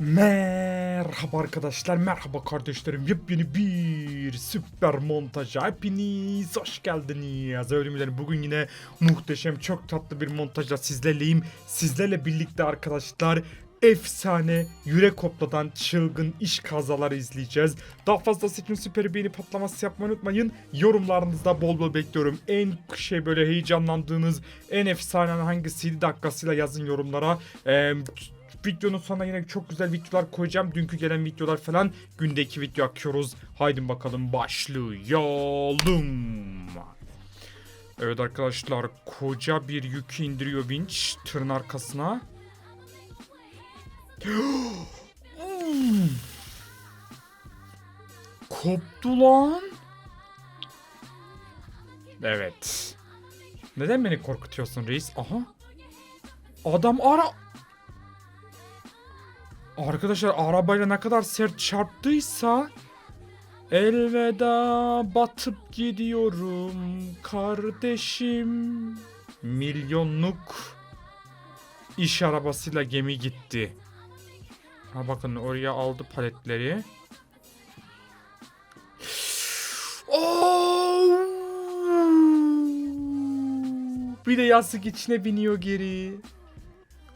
Merhaba arkadaşlar, merhaba kardeşlerim. Yepyeni bir süper montaja hepiniz hoş geldiniz. Ölümlerim bugün yine muhteşem, çok tatlı bir montajla sizlerleyim. Sizlerle birlikte arkadaşlar efsane yürek hopladan çılgın iş kazaları izleyeceğiz. Daha fazla için süper beğeni patlaması yapmayı unutmayın. Yorumlarınızda bol bol bekliyorum. En şey böyle heyecanlandığınız, en efsane hangisiydi dakikasıyla yazın yorumlara. Ee, Videonun sonuna yine çok güzel videolar koyacağım. Dünkü gelen videolar falan. Günde iki video akıyoruz. Haydi bakalım başlayalım. Evet arkadaşlar koca bir yükü indiriyor vinç tırın arkasına. Koptu lan. Evet. Neden beni korkutuyorsun reis? Aha. Adam ara... Arkadaşlar arabayla ne kadar sert çarptıysa elveda batıp gidiyorum kardeşim. Milyonluk iş arabasıyla gemi gitti. Ha bakın oraya aldı paletleri. Oo! Bir de yastık içine biniyor geri.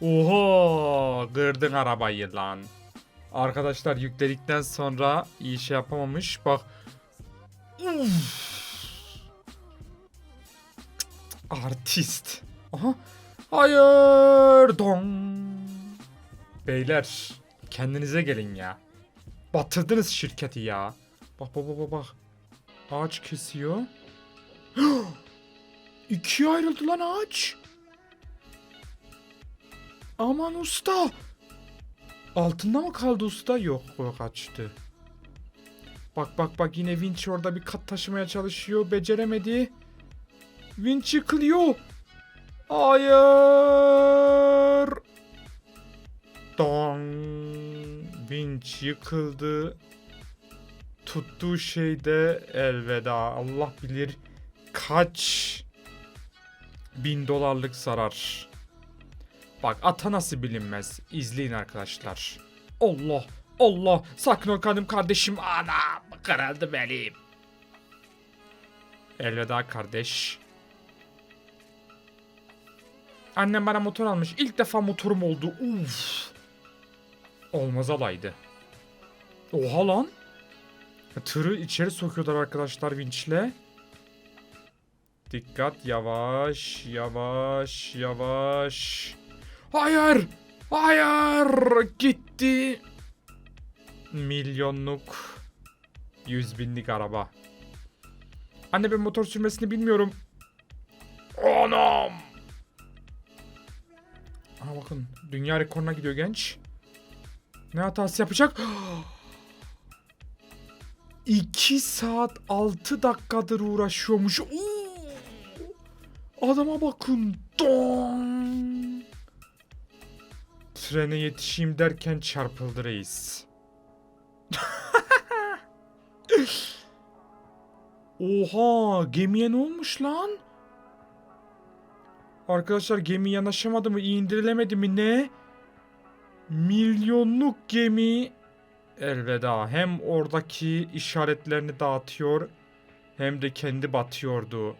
Oha kırdın arabayı lan. Arkadaşlar yükledikten sonra iyi şey yapamamış. Bak. Artist. Aha. Hayır. Don. Beyler kendinize gelin ya. Batırdınız şirketi ya. Bak bak bak bak. Ağaç kesiyor. İkiye ayrıldı lan ağaç. Aman usta. Altında mı kaldı usta? Yok yok açtı. Bak bak bak yine vinç orada bir kat taşımaya çalışıyor. Beceremedi. Vinç yıkılıyor. Hayır. Don. Vinç yıkıldı. Tuttuğu şeyde elveda. Allah bilir kaç bin dolarlık zarar. Bak ata nasıl bilinmez. İzleyin arkadaşlar. Allah Allah sakın ol kanım kardeşim. Anam kırıldı benim. Elveda kardeş. Annem bana motor almış. İlk defa motorum oldu. Uf. Olmaz alaydı. Oha lan. Tırı içeri sokuyorlar arkadaşlar vinçle. Dikkat yavaş yavaş yavaş. Hayır! Hayır! Gitti. Milyonluk. Yüz binlik araba. Anne ben motor sürmesini bilmiyorum. Anam! Aha bakın dünya rekoruna gidiyor genç. Ne hatası yapacak? 2 saat 6 dakikadır uğraşıyormuş. Oo! Adama bakın. Don! Trene yetişeyim derken çarpıldı reis. Oha gemiye ne olmuş lan? Arkadaşlar gemi yanaşamadı mı indirilemedi mi ne? Milyonluk gemi elveda hem oradaki işaretlerini dağıtıyor hem de kendi batıyordu.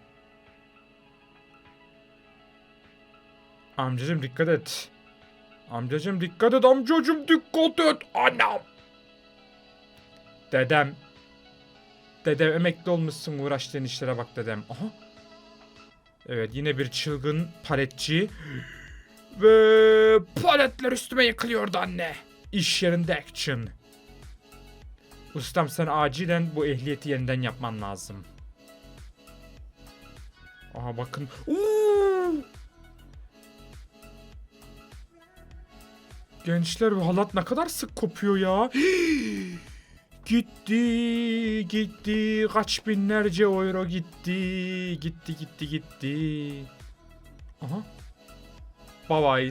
Amcacım dikkat et. Amcacım dikkat et amcacım dikkat et. Anam. Dedem. Dedem emekli olmuşsun uğraştığın işlere bak dedem. Aha. Evet yine bir çılgın paletçi. Ve paletler üstüme yıkılıyordu anne. İş yerinde action. Ustam sen acilen bu ehliyeti yeniden yapman lazım. Aha bakın. Uuu. Gençler bu halat ne kadar sık kopuyor ya. gitti, gitti. Kaç binlerce euro gitti. Gitti, gitti, gitti. Aha. Bye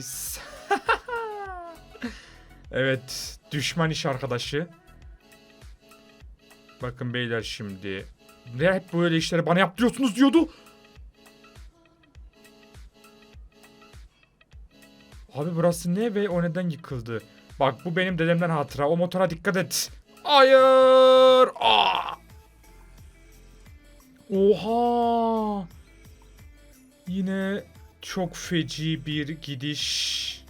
evet, düşman iş arkadaşı. Bakın beyler şimdi. Ne hep böyle işleri bana yaptırıyorsunuz diyordu. Abi burası ne ve o neden yıkıldı? Bak bu benim dedemden hatıra. O motora dikkat et. Hayır. Aa! Oha. Yine çok feci bir gidiş.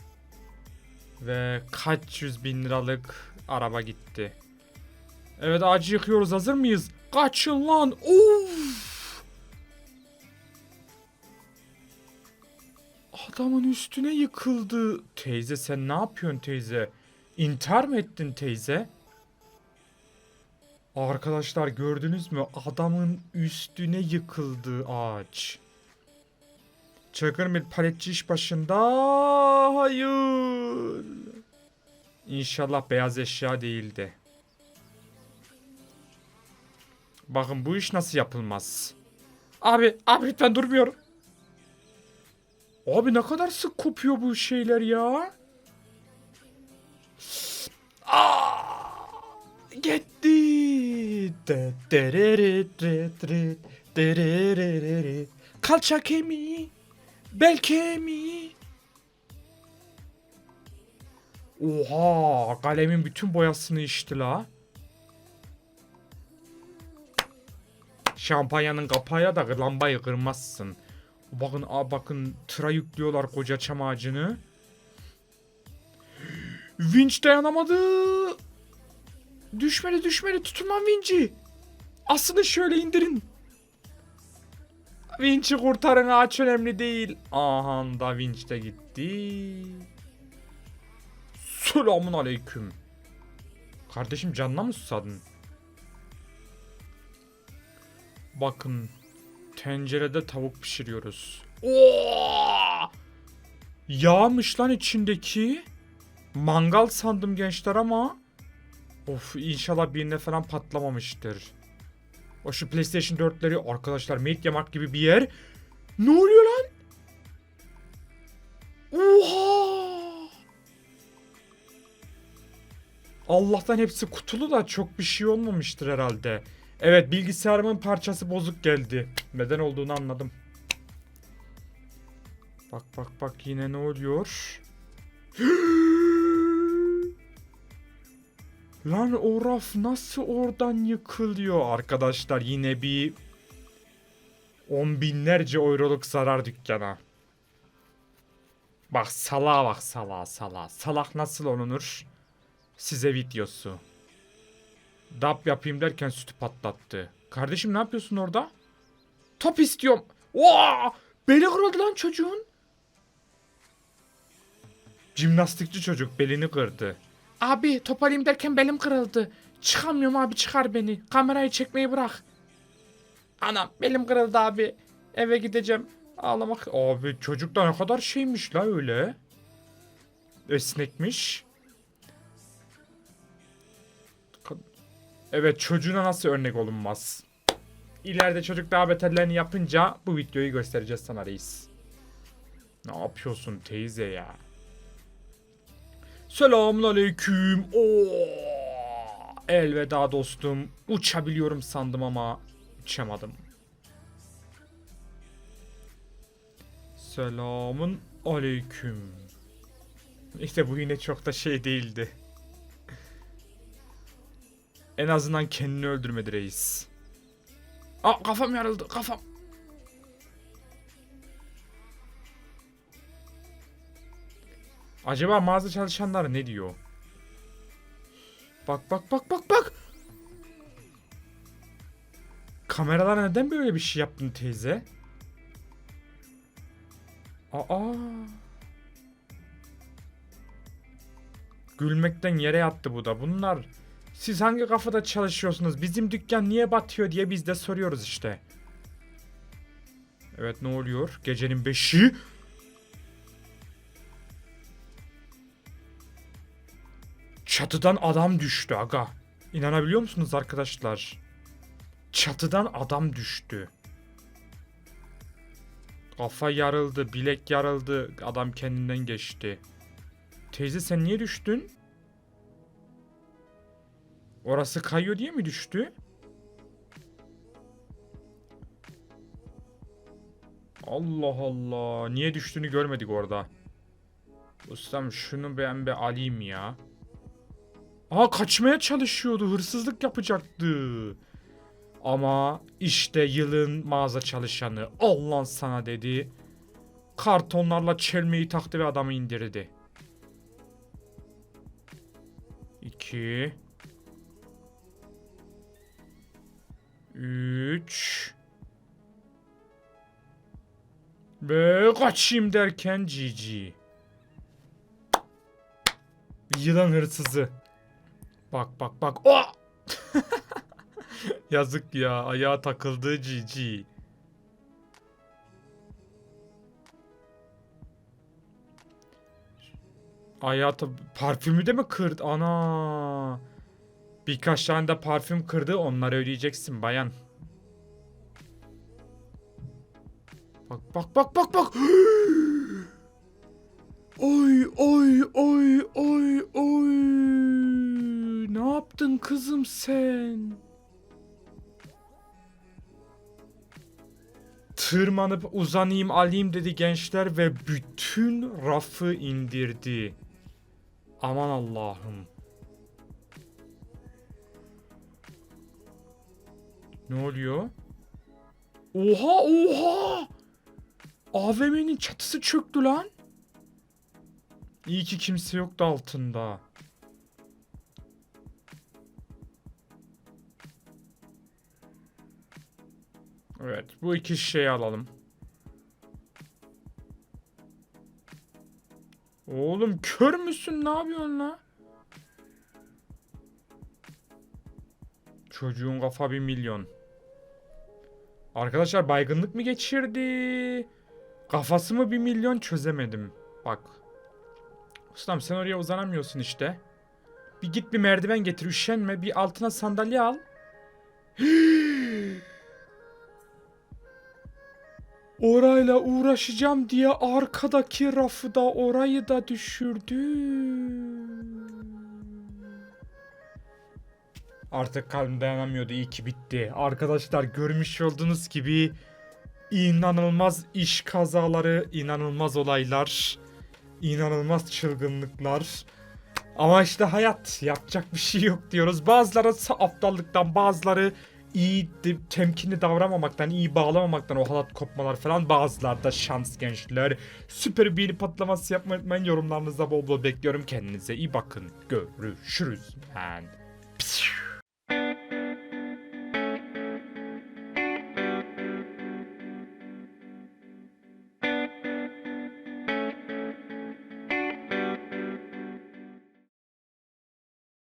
Ve kaç yüz bin liralık araba gitti. Evet ağacı yıkıyoruz hazır mıyız? Kaçın lan. Of. Adamın üstüne yıkıldı. Teyze sen ne yapıyorsun teyze? İntihar mı ettin teyze? Arkadaşlar gördünüz mü? Adamın üstüne yıkıldı ağaç. Çakır bir paletçi iş başında. Hayır. İnşallah beyaz eşya değildi. Bakın bu iş nasıl yapılmaz. Abi, abi lütfen durmuyor. Abi ne kadar sık kopuyor bu şeyler ya. Aa, gitti. Kalça kemiği. Bel kemiği. Oha kalemin bütün boyasını içti la. Şampanyanın kapağıyla da lambayı kırmazsın. Bakın aa, bakın tıra yüklüyorlar koca çam ağacını. Vinç dayanamadı. Düşmedi düşmedi tutunmam vinci. Aslında şöyle indirin. Vinç'i kurtarın ağaç önemli değil. Aha da vinç de gitti. Selamun aleyküm. Kardeşim canına mı susadın? Bakın tencerede tavuk pişiriyoruz. Oo! Yağmış lan içindeki. Mangal sandım gençler ama. Of inşallah birine falan patlamamıştır. O şu PlayStation 4'leri arkadaşlar Mediamarkt gibi bir yer. Ne oluyor lan? Oha! Allah'tan hepsi kutulu da çok bir şey olmamıştır herhalde. Evet bilgisayarımın parçası bozuk geldi. Neden olduğunu anladım. Bak bak bak yine ne oluyor? Lan o raf nasıl oradan yıkılıyor arkadaşlar yine bir on binlerce euroluk zarar dükkana. Bak salağa bak salağa salağa. Salak nasıl olunur? Size videosu. Dap yapayım derken sütü patlattı. Kardeşim ne yapıyorsun orada? Top istiyorum. Oo! Beli kırıldı lan çocuğun. Jimnastikçi çocuk belini kırdı. Abi top alayım derken belim kırıldı. Çıkamıyorum abi çıkar beni. Kamerayı çekmeyi bırak. Anam belim kırıldı abi. Eve gideceğim. Ağlamak. Abi çocuk da ne kadar şeymiş la öyle. Esnekmiş. Evet çocuğuna nasıl örnek olunmaz? İleride çocuk daha beterlerini yapınca bu videoyu göstereceğiz sana reis. Ne yapıyorsun teyze ya? Selamun aleyküm. Oo. Elveda dostum. Uçabiliyorum sandım ama uçamadım. Selamun aleyküm. İşte bu yine çok da şey değildi. En azından kendini öldürmedi reis. Aa kafam yarıldı kafam. Acaba mağaza çalışanlar ne diyor? Bak bak bak bak bak. Kameralara neden böyle bir şey yaptın teyze? Aa. Gülmekten yere yattı bu da. Bunlar siz hangi kafada çalışıyorsunuz? Bizim dükkan niye batıyor diye biz de soruyoruz işte. Evet ne oluyor? Gecenin beşi. Çatıdan adam düştü aga. İnanabiliyor musunuz arkadaşlar? Çatıdan adam düştü. Kafa yarıldı, bilek yarıldı. Adam kendinden geçti. Teyze sen niye düştün? Orası kayıyor diye mi düştü? Allah Allah. Niye düştüğünü görmedik orada. Ustam şunu ben bir alayım ya. Aa kaçmaya çalışıyordu. Hırsızlık yapacaktı. Ama işte yılın mağaza çalışanı Allah sana dedi. Kartonlarla çelmeyi taktı ve adamı indirdi. 2 3 Ve kaçayım derken GG. Yılan hırsızı. Bak bak bak. Oh! Yazık ya. Ayağa takıldı GG. Ayağı parfümü de mi kırdı? Ana. Birkaç tane de parfüm kırdı. Onları ödeyeceksin bayan. Bak bak bak bak bak. Oy oy oy oy. Yaptın kızım sen? Tırmanıp uzanayım alayım dedi gençler ve bütün rafı indirdi. Aman Allah'ım. Ne oluyor? Oha oha! AVM'nin çatısı çöktü lan. İyi ki kimse yoktu altında. Evet, bu iki şişeyi alalım. Oğlum kör müsün? Ne yapıyorsun la? Çocuğun kafa bir milyon. Arkadaşlar baygınlık mı geçirdi? Kafası mı bir milyon çözemedim. Bak. Ustam sen oraya uzanamıyorsun işte. Bir git bir merdiven getir üşenme. Bir altına sandalye al. Orayla uğraşacağım diye arkadaki rafı da orayı da düşürdü. Artık kalbim dayanamıyordu. İyi ki bitti. Arkadaşlar görmüş olduğunuz gibi inanılmaz iş kazaları, inanılmaz olaylar, inanılmaz çılgınlıklar. Ama işte hayat yapacak bir şey yok diyoruz. Bazıları aptallıktan, bazıları iyi de- temkinli davranmamaktan, iyi bağlamamaktan o halat kopmalar falan. Bazıları da şans gençler. Süper bir patlaması yapmayı unutmayın. Yorumlarınızda bol bol bekliyorum. Kendinize iyi bakın. Görüşürüz. Man.